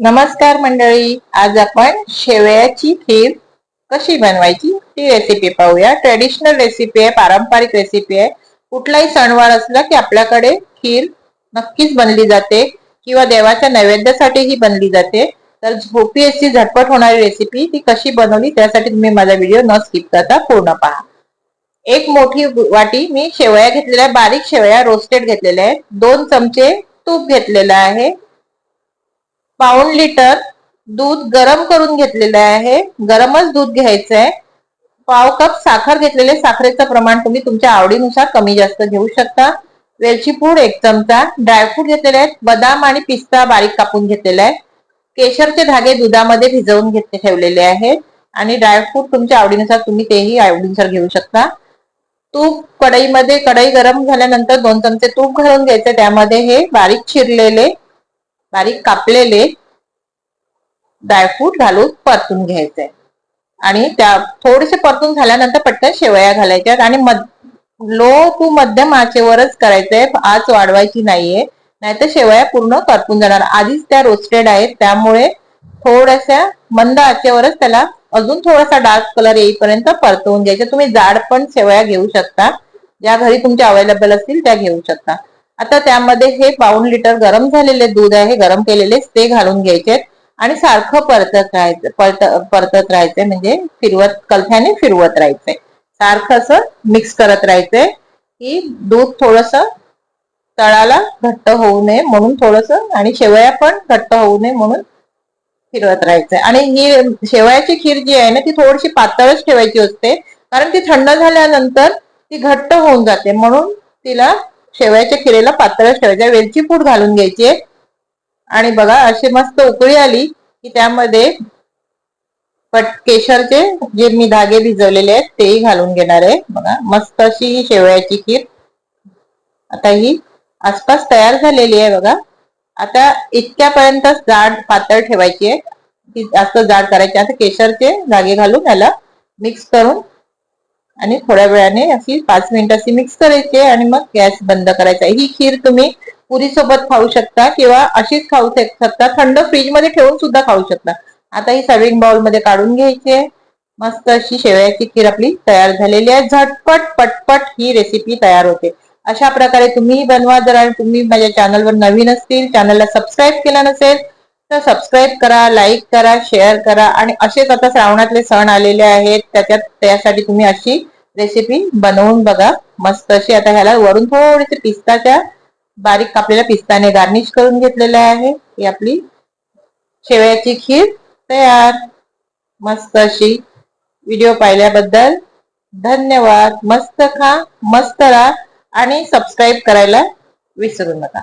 नमस्कार मंडळी आज आपण शेवयाची खीर कशी बनवायची ती रेसिपी पाहूया. ट्रेडिशनल रेसिपी आहे पारंपरिक रेसिपी आहे. कुठलाही सणवार असला की आपल्याकडे खीर नक्कीच बनली जाते किंवा देवाच्या नैवेद्यासाठी ही बनली जाते. तर झोपी अशी झटपट होणारी रेसिपी ती कशी बनवली त्यासाठी तुम्ही माझा व्हिडिओ न स्किप करता पूर्ण पहा. एक मोठी वाटी मी शेवया घेतलेल्या बारीक शेवया रोस्टेड घेतलेल्या आहेत. दोन चमचे तूप घेतलेलं आहे. पाऊंड लिटर दूध गरम करून घेतलेलं आहे. गरमच दूध घ्यायचं आहे पाव कप साखर घेतलेले. साखरेचं प्रमाण तुम्ही तुमच्या आवडीनुसार कमी जास्त घेऊ शकता. वेलची पूड एक चमचा. ड्रायफ्रूट घेतलेले आहेत. बदाम आणि पिस्ता बारीक कापून घेतलेला आहे केशरचे धागे दुधामध्ये भिजवून घेतले ठेवलेले आहेत. आणि ड्रायफ्रूट तुमच्या आवडीनुसार तुम्ही तेही आवडीनुसार घेऊ शकता. तूप कढईमध्ये कढई गरम झाल्यानंतर दोन चमचे तूप घालून घ्यायचे. त्यामध्ये हे बारीक चिरलेले बारीक कापलेले ड्रायफ्रूट घालून परतून घ्यायचे. आणि त्या थोडेसे परतून झाल्यानंतर पटकन शेवया घालायच्या आणि लो टू मध्यम आचेवरच करायचंय आच वाढवायची नाहीये. नाहीतर शेवया पूर्ण करपून जाणार. आधीच त्या रोस्टेड आहेत. त्यामुळे थोड्याशा मंद आचेवरच त्याला अजून थोडासा डार्क कलर येईपर्यंत परतवून घ्यायचे. तुम्ही जाड पण शेवया घेऊ शकता. ज्या घरी तुमच्या अवेलेबल असतील त्या घेऊ शकता. आता त्यामध्ये हे पाऊन लिटर गरम झालेले दूध आहे गरम केलेले ते घालून घ्यायचे आणि सारखं परतत राहायचं परत परतत राहायचंय म्हणजे फिरवत कलथ्याने फिरवत राहायचंय सारखं असं मिक्स करत राहायचंय की दूध थोडस तळाला घट्ट होऊ नये म्हणून थोडस आणि शेवया पण घट्ट होऊ नये म्हणून फिरवत राहायचंय आणि ही शेवयाची खीर जी आहे ना ती थोडीशी पातळच ठेवायची असते. कारण ती थंड झाल्यानंतर ती घट्ट होऊन जाते. म्हणून तिला शेवयाच्या खिरेला पातळ ठेवायच्या वेलची पूड घालून घ्यायची आणि बघा अशी मस्त उकळी आली की त्यामध्ये पट केशरचे जे मी धागे भिजवलेले आहेत तेही घालून घेणार आहे. बघा मस्त अशी शेवयाची खीर. आता ही आसपास तयार झालेली आहे बघा. आता इतक्यापर्यंत जाड पातळ ठेवायची आहे. ती जास्त जाड करायची आता केशरचे धागे घालून याला मिक्स करून आणि थोड्या वेळाने अशी पाच मिनिट अशी मिक्स करायची आणि मग गॅस बंद करायचा ही खीर तुम्ही पुरी सोबत खाऊ शकता किंवा अशीच खाऊ शकता. थंड फ्रीजमध्ये ठेवून सुद्धा खाऊ शकता. आता ही सर्विंग बाउलमध्ये काढून घ्यायची आहे. मस्त अशी शेवयाची खीर आपली तयार झालेली आहे. झटपट पटपट ही रेसिपी तयार होते. अशा प्रकारे तुम्ही बनवा जर तुम्ही माझ्या चॅनलवर नवीन असतील चॅनलला सबस्क्राईब केला नसेल तर सबस्क्राईब करा लाईक करा शेअर करा आणि असेच आता श्रावणातले सण आलेले आहेत. त्याच्यात त्यासाठी तुम्ही अशी रेसिपी बनवून बघा. मस्त अशी आता ह्याला वरून थोडीशी पिस्ताच्या बारीक कापलेल्या पिस्ताने गार्निश करून घेतलेले आहे. ही आपली शेवयाची खीर तयार. मस्त अशी व्हिडिओ पाहिल्याबद्दल धन्यवाद. मस्त खा मस्त राहा आणि सबस्क्राईब करायला विसरू नका.